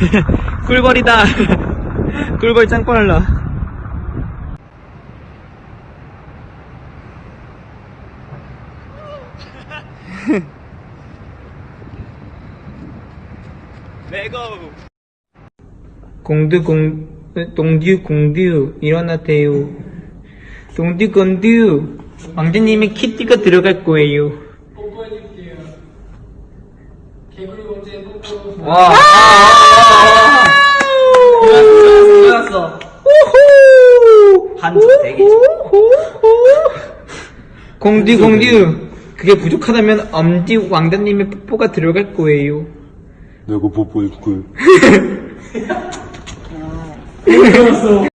꿀벌이다. 꿀벌 짱 빨라. 레고. 공두 공 동듀 공듀 일어나세요. 동듀 공듀 왕자님의 키티가 들어갈 거예요. 뽀뽀해줄게요. 개구리 공주의 와. 일어났어. 한쪽 대기. 공듀 공듀 그게 부족하다면 엄디 왕자님의 뽀뽀가 들어갈 거예요. 내가 뽀뽀해줄게. Hey,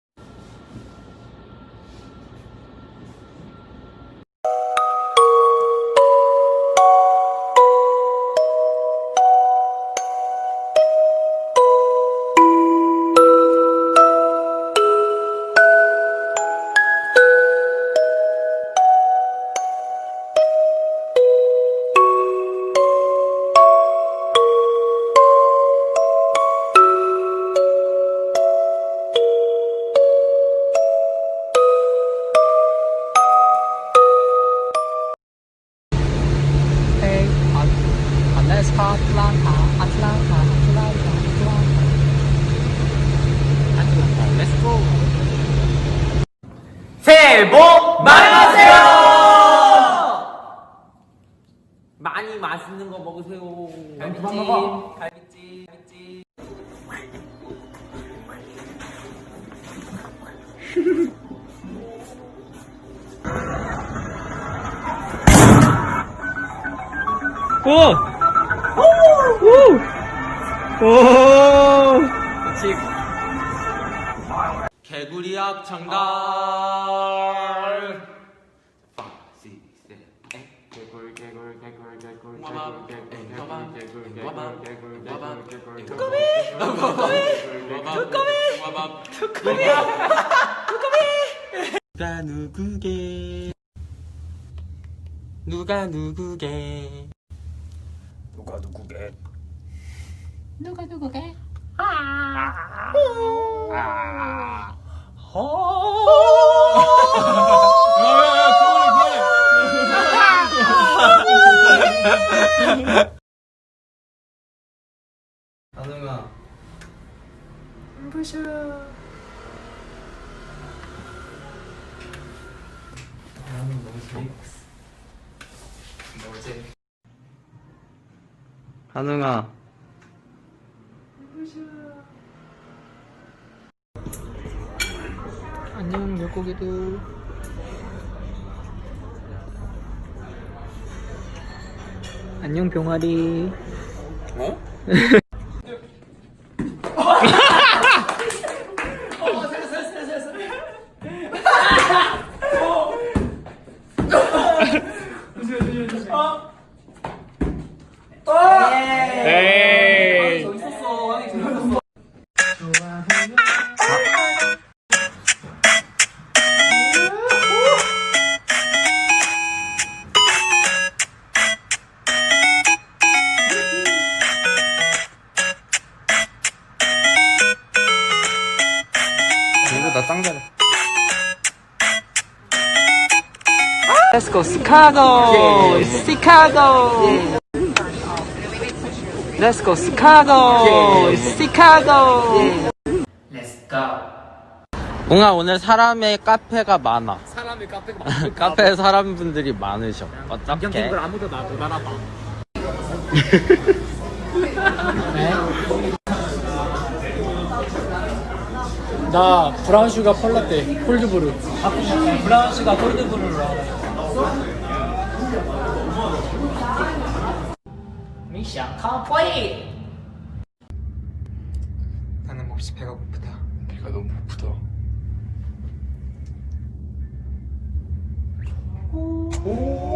새해 복 많이 받으세요. 많이 맛있는 거 먹으세요. 갈비찜, 갈비찜, 갈비찜. 오! 오! 오! 개구리약 정답. 개 누가 누구게 누가 누구게 누가 누구게? 누가 누구게? 아능아. 아동아 부셔 나는 너무 재밌었어. 너무 재밌 한웅아 안녕 물고기들. 안녕 병아리 어? 에 Let's go Chicago Chicago Let's go Chicago Chicago Let's go. 웅아 오늘 사람의 카페가 많아. 사람의 카페가 많을까 카페에 사람분들이 많으셔. 어떡해? 경쟁들 아무도 나못 알아봐. 나 브라운 슈가 펄라떼 콜드브루 브라운 슈가 콜드브루로 미션 컴플릿! 나는 몹시 배가 고프다. 배가 너무 고프다. 오. 오.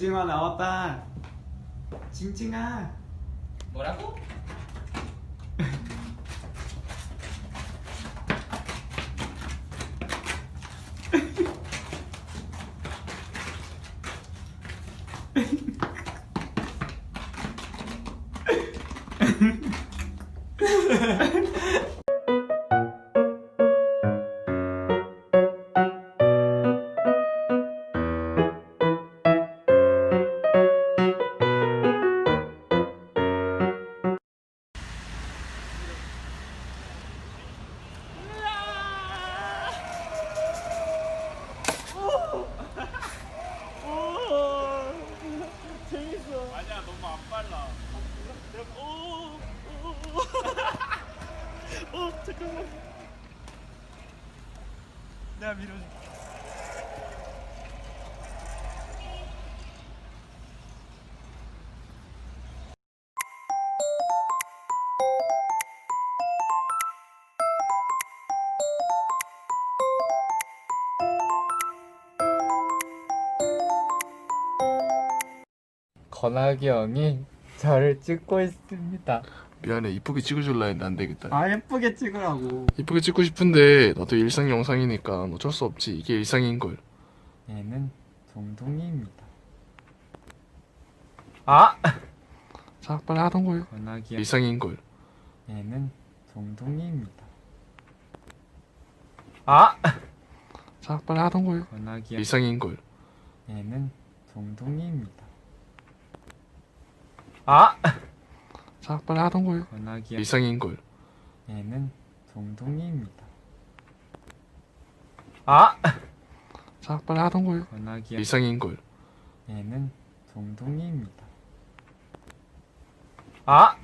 징징아 나왔다. 징징아. 뭐라고? 건학이 형이 저를 찍고 있습니다. 미안해 이쁘게 찍어줄라 했는데 안 되겠다 아 예쁘게 찍으라고. 이쁘게 찍고 싶은데 나도 일상 영상이니까 어쩔 수 없지 이게 일상인걸 얘는 동동이입니다. 아 자 빨리 하던걸 건학이 일상인걸 얘는 동동이입니다. 아. 자 빨리 하던걸 건학이 일상인걸 얘는 동동이입니다. 아. 자 빨리 하던 걸 건학이 일상인 걸 얘는 동동이입니다. 아. 자 빨리 하던 걸 건학이 일상인 걸 얘는 동동이입니다. 아.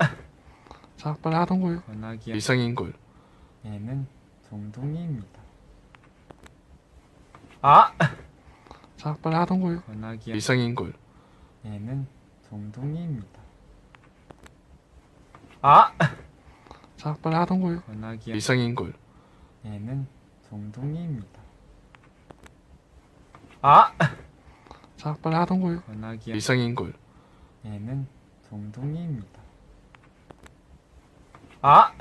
자 빨리 하던 걸 건학이 일상인 걸 얘는 동동이입니다. 아. 자 빨리 하던 걸 건학이 일상인 걸 얘는 동동이입니다. 아. 자 빨리 하던걸 건학이 일상인 걸 얘는 동동이입니다. 아. 자 빨리 하던걸 건학이 일상인 걸 얘는 동동이입니다. 아.